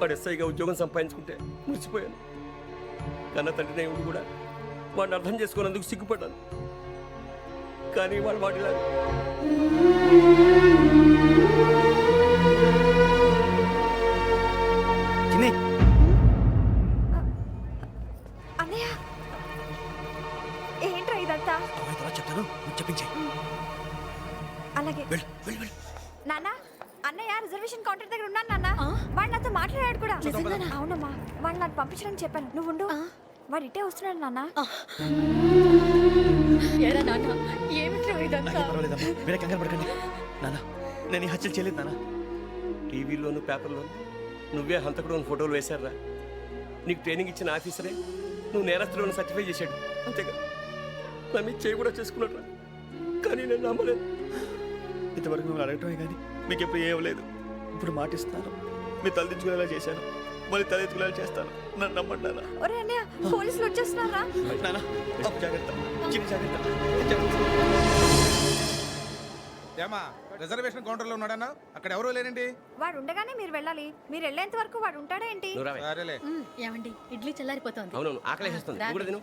వాడు ఎస్ఐగా ఉద్యోగం సంపాదించుకుంటే మురిసిపోయాను. కన్న తండ్రి ఉండి కూడా వాడిని అర్థం చేసుకున్నందుకు సిగ్గుపడ్డాను. కానీ వాడు వాడిలా నాన్న ఎరా నాన్న ఏమిట్రా ఇదంతా? నాకేం పర్వాలేదమ్మా. మీరే కంగారు పడకండి. నాన్న నేను ఈ హత్యలు చేయలేదు నాన్న. టీవీలోను పేపర్లోను నువ్వే హంతకుడు అని ఫోటోలు వేశారా నీకు ట్రైనింగ్ ఇచ్చిన ఆఫీసరే నువ్వు నేరస్తులను సర్టిఫై చేశాడు. అంతేగా. నా మీద చేయి కూడా చేసుకున్నట్రా కానీ నేను నమ్మలేదు. ఇంతవరకు మిమ్మల్ని అడగటమే కానీ మీకు ఎప్పుడు ఏం లేదు ఇప్పుడు మాటిస్తున్నాను మీ తలదించుకునేలా చేశాను. మళ్ళీ తలెత్తుకునేలా చేస్తాను. నన్ను నమ్మండి నాన్న ఒరే అన్నయ్య పోలీసులు వచ్చేస్తున్నారా? నాన్న జాగ్రత్త చిన్న జాగ్రత్త జాగ్రత్త. ఏమా రిజర్వేషన్ కౌంటర్లో ఉన్నాడన్నా? అక్కడ ఎవరూ లేనండి వాడు ఉండగానే మీరు వెళ్ళాలి. మీరు వెళ్ళేంత వరకు వాడు ఉంటాడా ఏంటి? నువ్వు రావే. సరేలే. ఉమ్, ఏమండి ఇడ్లీ చల్లారిపోతోంది. అవునవును ఆకలేస్తుంది నువ్వు కూడా తిను.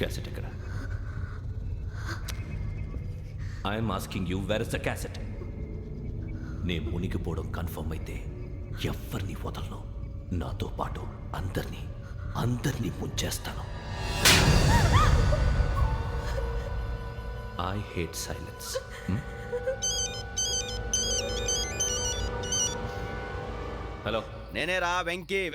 క్యాసెట్ ఎక్కడ? I'm asking you where is the cassette నే మునిగిపోవడం కన్ఫర్మ్ అయితే ఎవరిని వదలను. నాతో పాటు అందరినీ అందరినీ ముంచేస్తాను. ఐ హేట్ సైలెన్స్ హలో నేనే రా వెంకట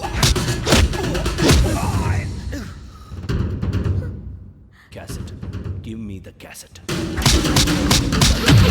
గివ్ మీ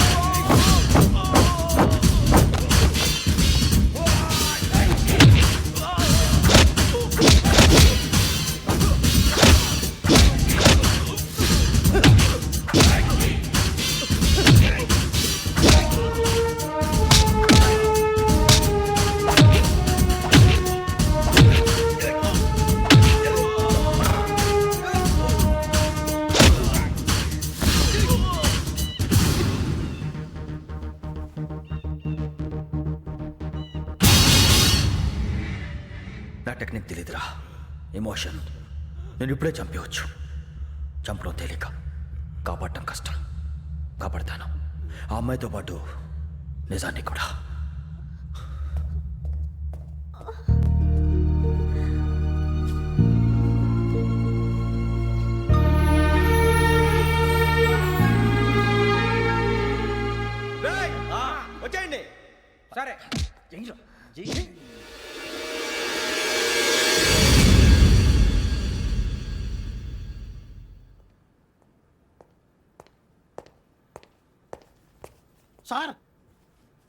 ఇప్పుడే చంపేవచ్చు చంపడం తేలిక. కాపాడటం కష్టం. కాపాడతాను. ఆ అమ్మాయితో పాటు నిజాన్ని కూడా. వచ్చేయండి. సరే. సార్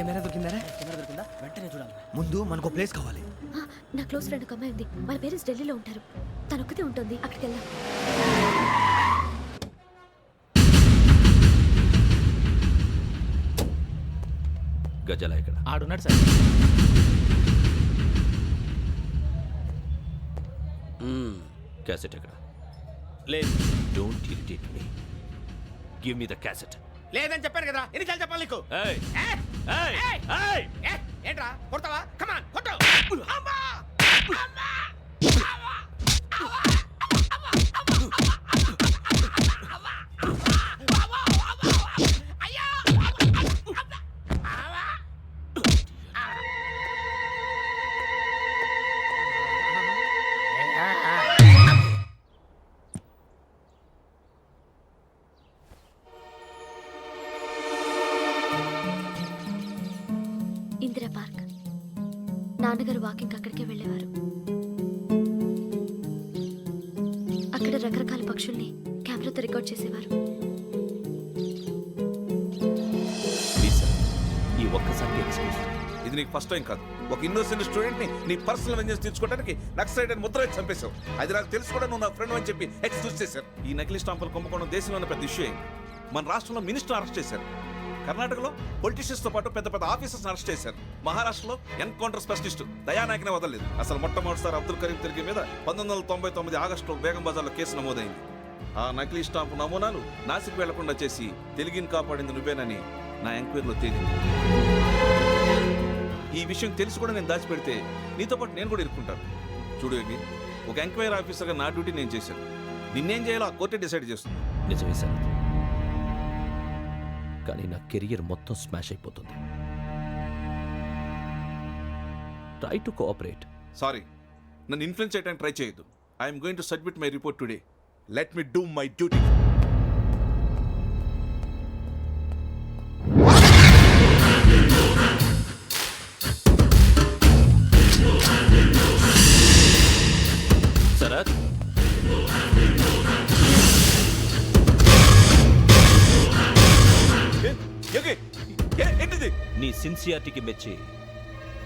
కెమెరా దొరికిందా? ముందు మనకు ప్లేస్ కావాలి. నా క్లోజ్ ఫ్రెండ్ ఒక అమ్మాయి ఉంది. వాళ్ళ పేరెంట్స్ ఢిల్లీలో ఉంటారు. తను ఒక్కతే ఉంటుంది. అక్కడికి వెళ్దాం. గజాల ఇక్కడ. ఆడున్నాడు సార్. క్యాసెట్ ఎక్కడ? లేదు. Don't irritate me give me the cassette లేదని చెప్పాను కదా. ఎన్నిసార్లు చెప్పాలి నీకు? ஏய் ஏய் నాన్నగారు వాకింగ్ అక్కడికే వెళ్ళేవారు. అక్కడ రకరకాల పక్షుల్ని కెమెరాతో రికార్డ్ చేసేవారు. ఈ ఒక్కసారికి ఎక్స్క్యూజ్ ఇది నీకు ఫస్ట్ టైం కాదు. ఒక ఇన్నోసెంట్ స్టూడెంట్ని నీ పర్సనల్ వెంజెన్స్ తీర్చుకోవడానికి నక్సలైట్ అని ముద్ర చంపేశావు. అది నాకు తెలుసు కూడా నువ్వు నా ఫ్రెండ్ అని చెప్పి ఎక్స్క్యూజ్ చేశారు. ఈ నకిలీ స్టాంపులు కుంభకోణం దేశంలో ఉన్న పెద్ద ఇష్యూ అయింది. మన రాష్ట్రంలో మినిస్టర్ అరెస్ట్ చేశారు. కర్ణాటకలో పొలిటీషియన్స్తో పాటు పెద్ద పెద్ద ఆఫీసర్స్ అరెస్ట్ చేశారు. మహారాష్ట్రలో ఎన్కౌంటర్ స్పెషలిస్ట్ దయానాయకనే వదలలేదు. అసలు మొట్టమొదటిసారి అబ్దుల్ కరీం తిరిగి మీద పంతొమ్మిది వందల తొంభై తొమ్మిది ఆగస్టులో బేగం బజార్లో కేసు నమోదైంది. ఆ నకిలీ స్టాంపు నమూనాలు నాసిక్ వెళ్ళకుండా చేసి తెలుగుని కాపాడింది నువ్వేనని నా ఎంక్వైరీలో తేలింది. ఈ విషయం తెలిసి కూడా నేను దాచిపెడితే నీతో పాటు నేను కూడా ఇరుక్కుంటాను. చూడు యోగి ఒక ఎంక్వైరీ ఆఫీసర్గా నా డ్యూటీ నేను చేశాను. నిన్నేం చేయాలో ఆ కోర్టే డిసైడ్ చేస్తుంది. నిజమే సార్. కానీ నా కెరియర్ మొత్తం స్మాష్ అయిపోతుంది. ట్రై టు కోఆపరేట్ సారీ నన్ను ఇన్ఫ్లుయెన్స్ చేయడానికి ట్రై చేయొద్దు. I'm going to submit my report today let me do my duty Sharath నీ సిన్సియారిటీకి మెచ్చి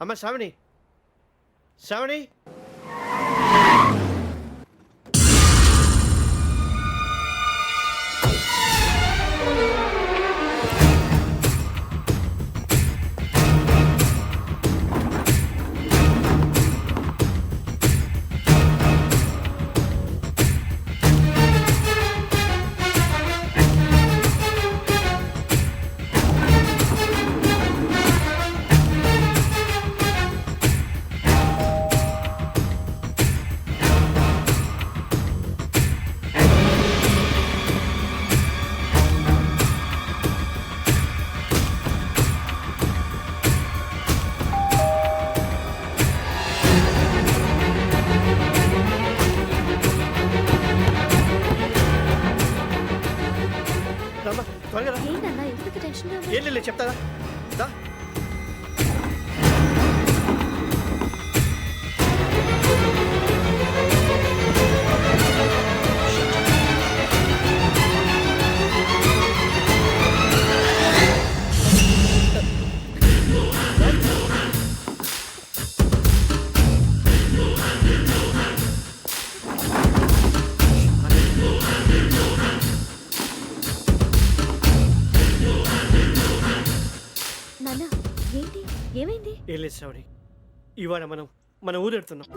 అమ్మ శ్రావణి శ్రావణి త్వరగా రా ఏంటన్నా ఎందుకు టెన్షన్గా ఏం లేదు చెప్తారా శ్రవణి ఇవాళ మనం మన ఊరెడుతున్నాం.